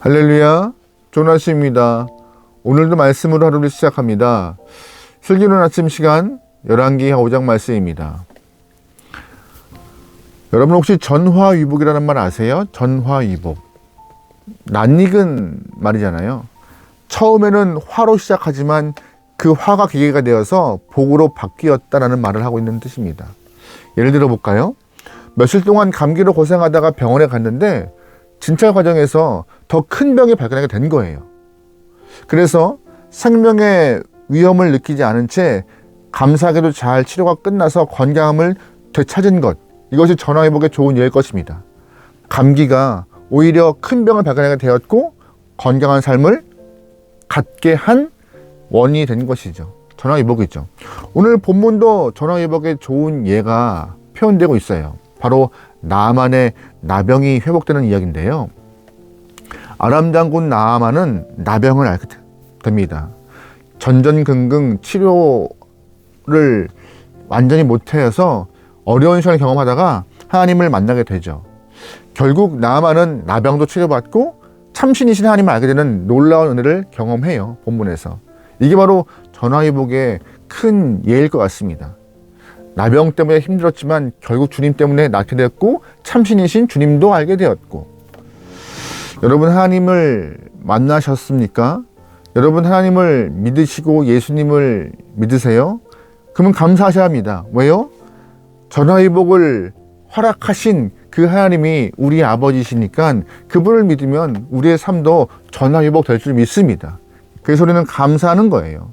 할렐루야, 조나스입니다. 오늘도 말씀으로 하루를 시작합니다. 슬기로운 아침 시간 11기 5장 말씀입니다. 여러분 혹시 전화위복이라는 말 아세요? 전화위복. 낯익은 말이잖아요. 처음에는 화로 시작하지만 그 화가 기계가 되어서 복으로 바뀌었다라는 말을 하고 있는 뜻입니다. 예를 들어 볼까요? 며칠 동안 감기로 고생하다가 병원에 갔는데 진찰 과정에서 더 큰 병이 발견하게 된 거예요. 그래서 생명의 위험을 느끼지 않은 채 감사하게도 잘 치료가 끝나서 건강함을 되찾은 것. 이것이 전화회복에 좋은 예일 것입니다. 감기가 오히려 큰 병을 발견하게 되었고 건강한 삶을 갖게 한 원인이 된 것이죠. 전화위복이죠. 오늘 본문도 전화위복에 좋은 예가 표현되고 있어요. 바로 나만의 나병이 회복되는 이야기인데요. 아람 장군 나아만은 나병을 알게 됩니다. 전전긍긍 치료를 완전히 못해서 어려운 시간을 경험하다가 하나님을 만나게 되죠. 결국 나아만은 나병도 치료받고 참신이신 하나님을 알게 되는 놀라운 은혜를 경험해요. 본문에서. 이게 바로 전화위복의 큰 예일 것 같습니다. 나병 때문에 힘들었지만 결국 주님 때문에 낫게 되었고 참신이신 주님도 알게 되었고 여러분 하나님을 만나셨습니까? 여러분 하나님을 믿으시고 예수님을 믿으세요? 그러면 감사하셔야 합니다. 왜요? 전화위복을 허락하신 그 하나님이 우리 아버지시니까 그분을 믿으면 우리의 삶도 전화위복 될 줄 믿습니다. 그래서 우리는 감사하는 거예요.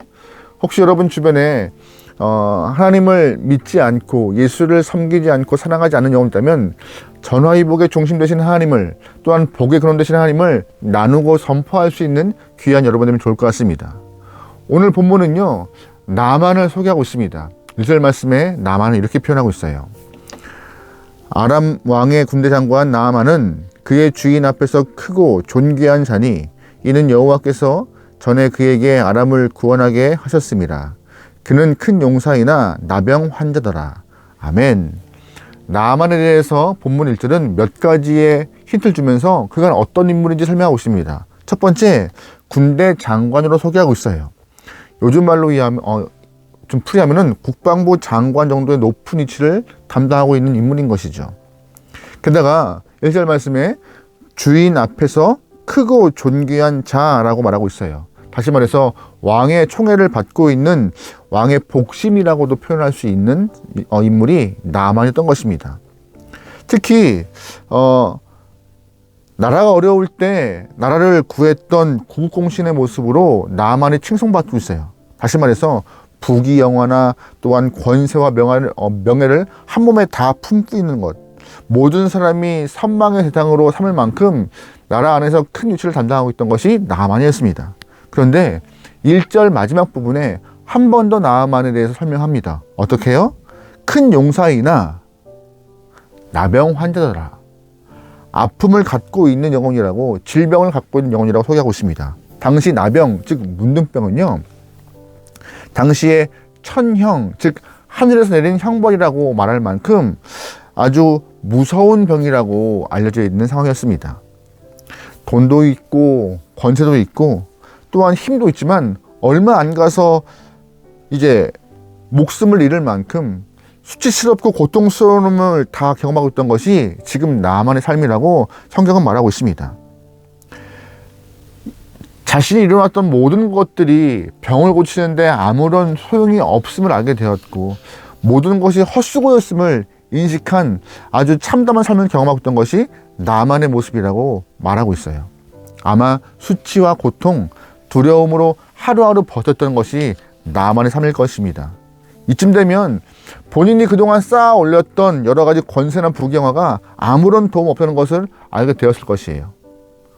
혹시 여러분 주변에 어, 하나님을 믿지 않고 예수를 섬기지 않고 사랑하지 않는 영혼 있다면 전화위 복의 중심 되신 하나님을 또한 복의 근원 되신 하나님을 나누고 선포할 수 있는 귀한 여러분 되면 좋을 것 같습니다. 오늘 본문은요 나만을 소개하고 있습니다. 1절 말씀에 나만을 이렇게 표현하고 있어요. 아람 왕의 군대 장관 나아만은 그의 주인 앞에서 크고 존귀한 자니 이는 여호와께서 전에 그에게 아람을 구원하게 하셨습니다. 그는 큰 용사이나 나병 환자더라. 아멘. 나만에 대해서 본문 1절은 몇 가지의 힌트를 주면서 그가 어떤 인물인지 설명하고 있습니다. 첫 번째, 군대 장관으로 소개하고 있어요. 요즘 말로 이해하면, 어, 좀 풀이하면은 국방부 장관 정도의 높은 위치를 담당하고 있는 인물인 것이죠. 게다가 1절 말씀에 주인 앞에서 크고 존귀한 자라고 말하고 있어요. 다시 말해서 왕의 총애를 받고 있는 왕의 복심이라고도 표현할 수 있는 어, 인물이 나만이었던 것입니다. 특히 어, 나라가 어려울 때 나라를 구했던 구국공신의 모습으로 나만이 칭송받고 있어요. 다시 말해서 부귀 영화나 또한 권세와 명예를, 어, 명예를 한 몸에 다 품고 있는 것. 모든 사람이 선망의 대상으로 삼을 만큼 나라 안에서 큰 위치를 담당하고 있던 것이 나만이었습니다. 그런데 1절 마지막 부분에 한 번 더 나만에 대해서 설명합니다. 어떻게 해요? 큰 용사이나 나병 환자더라. 아픔을 갖고 있는 영혼이라고 질병을 갖고 있는 영혼이라고 소개하고 있습니다. 당시 나병, 즉 문둥병은요. 당시에 천형, 즉 하늘에서 내린 형벌이라고 말할 만큼 아주 무서운 병이라고 알려져 있는 상황이었습니다. 돈도 있고 권세도 있고 또한 힘도 있지만 얼마 안 가서 이제 목숨을 잃을 만큼 수치스럽고 고통스러움을 다 경험하고 있던 것이 지금 나만의 삶이라고 성경은 말하고 있습니다. 자신이 일어났던 모든 것들이 병을 고치는데 아무런 소용이 없음을 알게 되었고 모든 것이 헛수고였음을 인식한 아주 참담한 삶을 경험하고 있던 것이 나만의 모습이라고 말하고 있어요. 아마 수치와 고통, 두려움으로 하루하루 버텼던 것이 나만의 삶일 것입니다. 이쯤 되면 본인이 그동안 쌓아 올렸던 여러 가지 권세나 부경화가 아무런 도움 없다는 것을 알게 되었을 것이에요.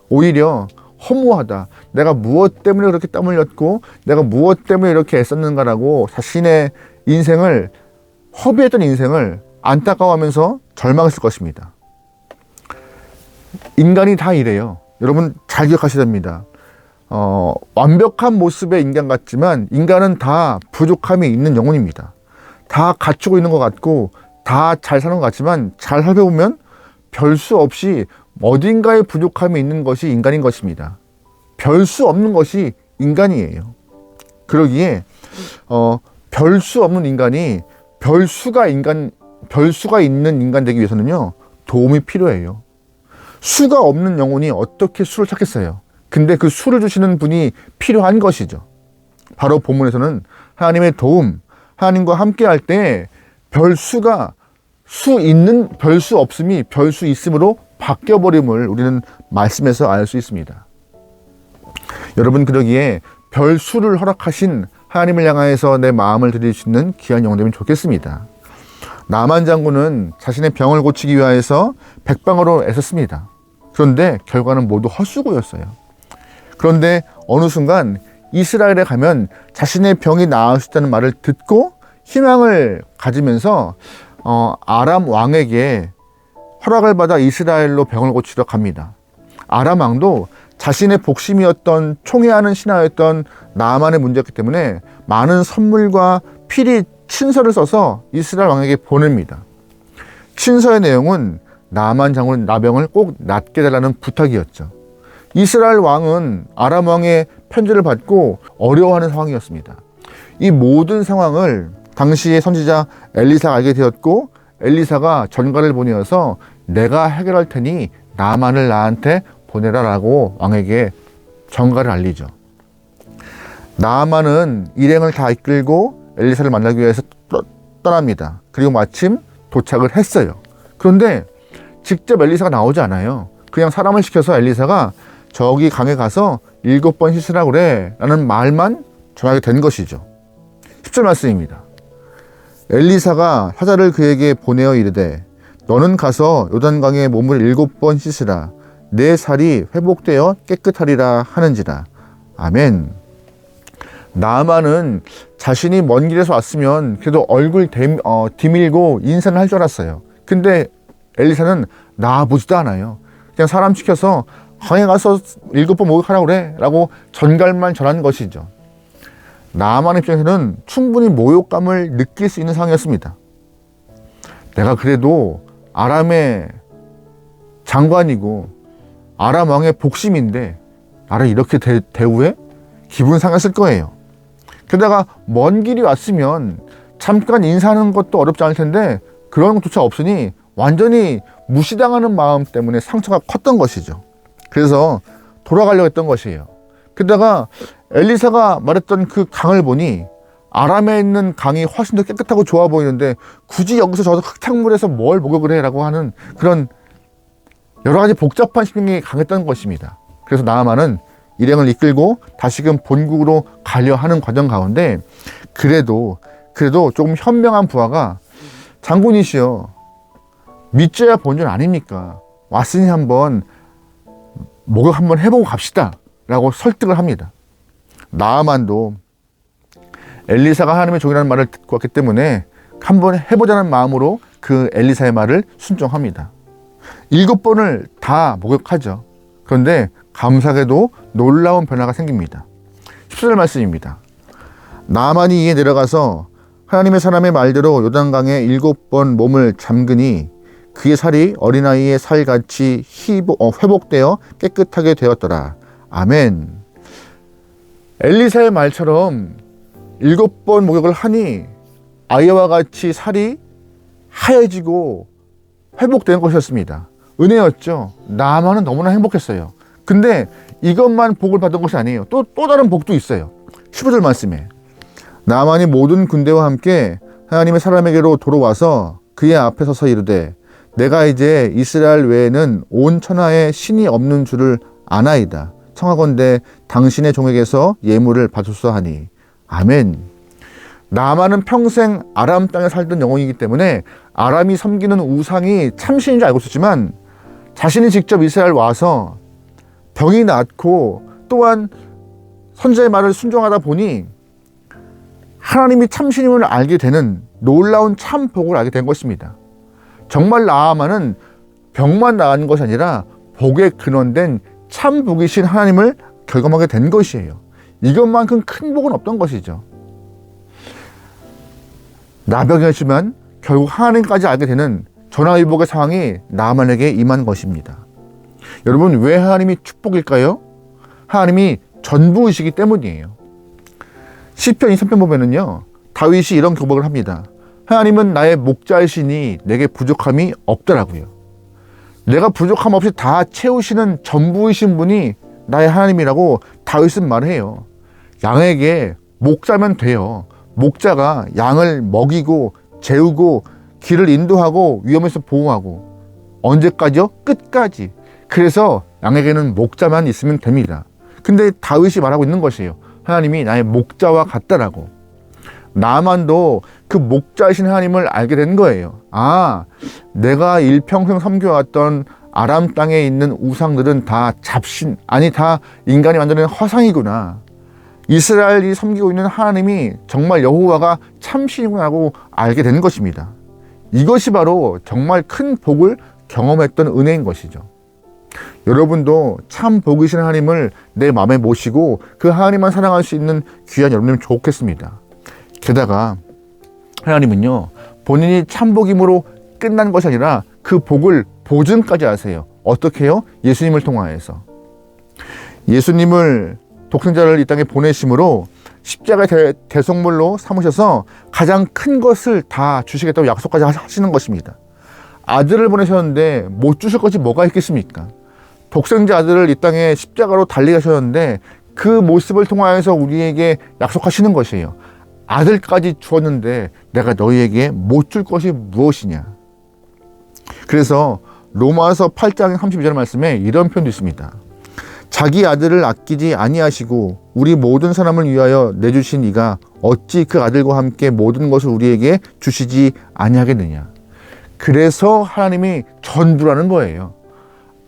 오히려 허무하다. 내가 무엇 때문에 그렇게 땀 흘렸고, 내가 무엇 때문에 이렇게 애썼는가라고 자신의 인생을, 허비했던 인생을 안타까워하면서 절망했을 것입니다. 인간이 다 이래요. 여러분 잘 기억하셔야 됩니다. 어, 완벽한 모습의 인간 같지만 인간은 다 부족함이 있는 영혼입니다. 다 갖추고 있는 것 같고 다 잘 사는 것 같지만 잘 살펴보면 별 수 없이 어딘가에 부족함이 있는 것이 인간인 것입니다. 별 수 없는 것이 인간이에요. 그러기에 어, 별 수 없는 인간이 별 수가 인간 별 수가 있는 인간 되기 위해서는요 도움이 필요해요. 수가 없는 영혼이 어떻게 수를 찾겠어요? 근데 그 수를 주시는 분이 필요한 것이죠. 바로 본문에서는 하나님의 도움, 하나님과 함께 할 때 별수가 수 있는 별수 없음이 별수 있음으로 바뀌어 버림을 우리는 말씀에서 알 수 있습니다. 여러분 그러기에 별수를 허락하신 하나님을 향하여서 내 마음을 드릴 수 있는 귀한 영혼 되면 좋겠습니다. 나만 장군은 자신의 병을 고치기 위하여서 백방으로 애썼습니다. 그런데 결과는 모두 헛수고였어요. 그런데 어느 순간 이스라엘에 가면 자신의 병이 나을 수 있다는 말을 듣고 희망을 가지면서 어, 아람 왕에게 허락을 받아 이스라엘로 병을 고치러 갑니다. 아람 왕도 자신의 복심이었던 총애하는 신하였던 나만의 문제였기 때문에 많은 선물과 필히 친서를 써서 이스라엘 왕에게 보냅니다. 친서의 내용은 나만 장군 나병을 꼭 낫게 달라는 부탁이었죠. 이스라엘 왕은 아람 왕의 편지를 받고 어려워하는 상황이었습니다. 이 모든 상황을 당시의 선지자 엘리사가 알게 되었고 엘리사가 전가를 보내어서 내가 해결할 테니 나만을 나한테 보내라라고 왕에게 전가를 알리죠. 나만은 일행을 다 이끌고 엘리사를 만나기 위해서 떠, 떠납니다. 그리고 마침 도착을 했어요. 그런데 직접 엘리사가 나오지 않아요. 그냥 사람을 시켜서 엘리사가 저기 강에 가서 일곱 번 씻으라고 그래 라는 말만 전하게 된 것이죠. 10절 말씀입니다. 엘리사가 사자를 그에게 보내어 이르되 너는 가서 요단강에 몸을 일곱 번 씻으라 내 살이 회복되어 깨끗하리라 하는지라 아멘 나만은 자신이 먼 길에서 왔으면 그래도 얼굴 대, 어, 디밀고 인사를 할줄 알았어요 근데 엘리사는 나아보지도 않아요 그냥 사람 시켜서 강에 가서 일곱 번 목욕하라고 그래 라고 전갈만 전한 것이죠 나만 입장에서는 충분히 모욕감을 느낄 수 있는 상황이었습니다. 내가 그래도 아람의 장관이고 아람 왕의 복심인데 나를 이렇게 대, 대우해? 기분 상했을 거예요. 게다가 먼 길이 왔으면 잠깐 인사하는 것도 어렵지 않을 텐데 그런 것조차 없으니 완전히 무시당하는 마음 때문에 상처가 컸던 것이죠. 그래서 돌아가려고 했던 것이에요. 게다가 엘리사가 말했던 그 강을 보니 아람에 있는 강이 훨씬 더 깨끗하고 좋아 보이는데 굳이 여기서 저 흙탕물에서 뭘 목욕을 해라고 하는 그런 여러 가지 복잡한 심경이 강했던 것입니다. 그래서 나아만은 일행을 이끌고 다시금 본국으로 가려 하는 과정 가운데 그래도 그래도 조금 현명한 부하가 장군이시여 믿져야 본전 아닙니까? 왔으니 한번 목욕 한번 해보고 갑시다. 라고 설득을 합니다. 나아만도 엘리사가 하나님의 종이라는 말을 듣고 왔기 때문에 한번 해보자는 마음으로 그 엘리사의 말을 순종합니다. 일곱 번을 다 목욕하죠. 그런데 감사하게도 놀라운 변화가 생깁니다. 10절 말씀입니다. 나만이 이에 내려가서 하나님의 사람의 말대로 요단강에 일곱 번 몸을 잠그니 그의 살이 어린아이의 살같이 어, 회복되어 깨끗하게 되었더라. 아멘. 엘리사의 말처럼 일곱 번 목욕을 하니 아이와 같이 살이 하얘지고 회복된 것이었습니다. 은혜였죠. 나만은 너무나 행복했어요. 근데 이것만 복을 받은 것이 아니에요. 또, 또 다른 복도 있어요. 15절 말씀에. 나만이 모든 군대와 함께 하나님의 사람에게로 돌아와서 그의 앞에 서서 이르되 내가 이제 이스라엘 외에는 온 천하에 신이 없는 줄을 아나이다. 청하건대 당신의 종에게서 예물을 받소서 하니 아멘. 나만은 평생 아람 땅에 살던 영혼이기 때문에 아람이 섬기는 우상이 참신인 줄 알고 있었지만 자신이 직접 이스라엘 와서 병이 낫고 또한 선제의 말을 순종하다 보니 하나님이 참신임을 알게 되는 놀라운 참 복을 알게 된 것입니다. 정말 나아만은 병만 나은 것이 아니라 복의 근원된 참 복이신 하나님을 결감하게 된 것이에요. 이것만큼 큰 복은 없던 것이죠. 나병이었지만 결국 하나님까지 알게 되는 전화위복의 상황이 나만에게 임한 것입니다. 여러분 왜 하나님이 축복일까요? 하나님이 전부이시기 때문이에요. 시편 23편 보면은요 다윗이 이런 교복을 합니다. 하나님은 나의 목자이시니 내게 부족함이 없더라고요. 내가 부족함 없이 다 채우시는 전부이신 분이 나의 하나님이라고 다윗은 말해요. 양에게 목자면 돼요. 목자가 양을 먹이고 재우고 길을 인도하고 위험에서 보호하고 언제까지요? 끝까지. 그래서 양에게는 목자만 있으면 됩니다. 근데 다윗이 말하고 있는 것이에요. 하나님이 나의 목자와 같다라고. 나만도 그 목자이신 하나님을 알게 된 거예요. 아, 내가 일평생 섬겨왔던 아람 땅에 있는 우상들은 다 잡신, 아니 다 인간이 만드는 허상이구나. 이스라엘이 섬기고 있는 하나님이 정말 여호와가 참신이구나고 알게 된 것입니다. 이것이 바로 정말 큰 복을 경험했던 은혜인 것이죠. 여러분도 참 복이신 하나님을 내 마음에 모시고 그 하나님만 사랑할 수 있는 귀한 여러분이면 좋겠습니다. 게다가 하나님은요 본인이 참 복임으로 끝난 것이 아니라 그 복을 보증까지 하세요. 어떻게 해요? 예수님을 통하여서 예수님을 독생자를 이 땅에 보내심으로 십자가의 대, 대성물로 삼으셔서 가장 큰 것을 다 주시겠다고 약속까지 하시는 것입니다. 아들을 보내셨는데 못 주실 것이 뭐가 있겠습니까? 독생자 아들을 이 땅에 십자가로 달리가셨는데 그 모습을 통하여서 우리에게 약속하시는 것이에요. 아들까지 주었는데 내가 너희에게 못 줄 것이 무엇이냐? 그래서 로마서 8장 32절 말씀에 이런 표현도 있습니다. 자기 아들을 아끼지 아니하시고 우리 모든 사람을 위하여 내주신 이가 어찌 그 아들과 함께 모든 것을 우리에게 주시지 아니하겠느냐. 그래서 하나님이 전부라는 거예요.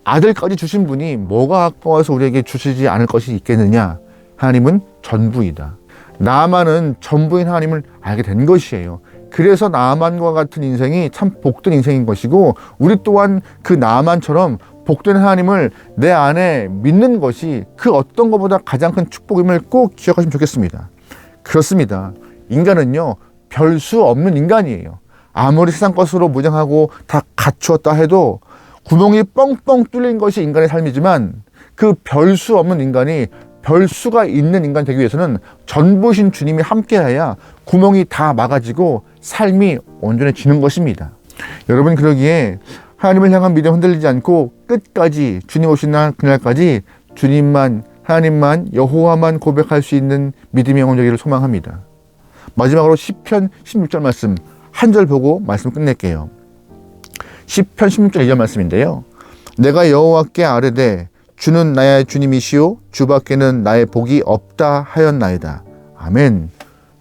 아들까지 주신 분이 뭐가 아까워서 우리에게 주시지 않을 것이 있겠느냐? 하나님은 전부이다. 나만은 전부인 하나님을 알게 된 것이에요. 그래서 나만과 같은 인생이 참 복된 인생인 것이고 우리 또한 그 나만처럼 복된 하나님을 내 안에 믿는 것이 그 어떤 것보다 가장 큰 축복임을 꼭 기억하시면 좋겠습니다. 그렇습니다. 인간은요 별 수 없는 인간이에요. 아무리 세상 것으로 무장하고 다 갖추었다 해도 구멍이 뻥뻥 뚫린 것이 인간의 삶이지만 그 별수 없는 인간이 별 수가 있는 인간 되기 위해서는 전부신 주님이 함께해야 구멍이 다 막아지고 삶이 온전해지는 것입니다. 여러분 그러기에 하나님을 향한 믿음 흔들리지 않고 끝까지 주님 오신 날 그날까지 주님만 하나님만 여호와만 고백할 수 있는 믿음의 영혼 되기를 소망합니다. 마지막으로 시편 16절 말씀 한 절 보고 말씀 끝낼게요. 시편 16절 2절 말씀인데요. 내가 여호와께 아뢰되 주는 나의 주님이시요 주밖에는 나의 복이 없다 하였나이다. 아멘.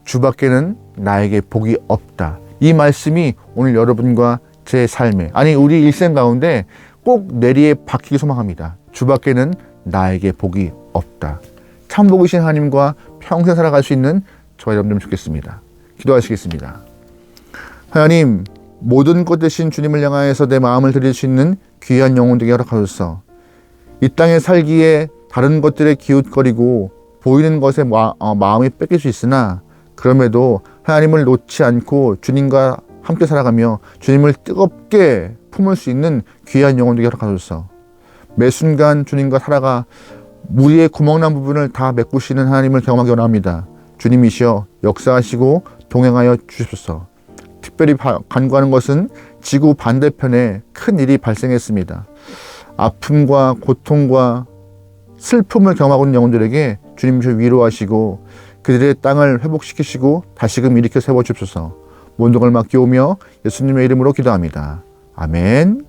주밖에는 나에게 복이 없다. 이 말씀이 오늘 여러분과 제 삶에 아니 우리 일생 가운데 꼭 뇌리에 박히기 소망합니다. 주밖에는 나에게 복이 없다. 참 복이신 하나님과 평생 살아갈 수 있는 저와 여러분들 좋겠습니다. 기도하시겠습니다. 하나님 모든 것 대신 주님을 향하여서 내 마음을 드릴 수 있는 귀한 영혼 되게 허락하소서. 이 땅에 살기에 다른 것들에 기웃거리고 보이는 것에 마, 어, 마음이 뺏길 수 있으나 그럼에도 하나님을 놓지 않고 주님과 함께 살아가며 주님을 뜨겁게 품을 수 있는 귀한 영혼 되게 허락하소서. 매 순간 주님과 살아가 우리의 구멍난 부분을 다 메꾸시는 하나님을 경험하기 원합니다. 주님이시여 역사하시고 동행하여 주십소서. 특별히 간구하는 것은 지구 반대편에 큰 일이 발생했습니다. 아픔과 고통과 슬픔을 경험하고 있는 영혼들에게 주님이시여 위로하시고 그들의 땅을 회복시키시고 다시금 일으켜 세워 주옵소서. 모든 걸 맡기오며 예수님의 이름으로 기도합니다. 아멘.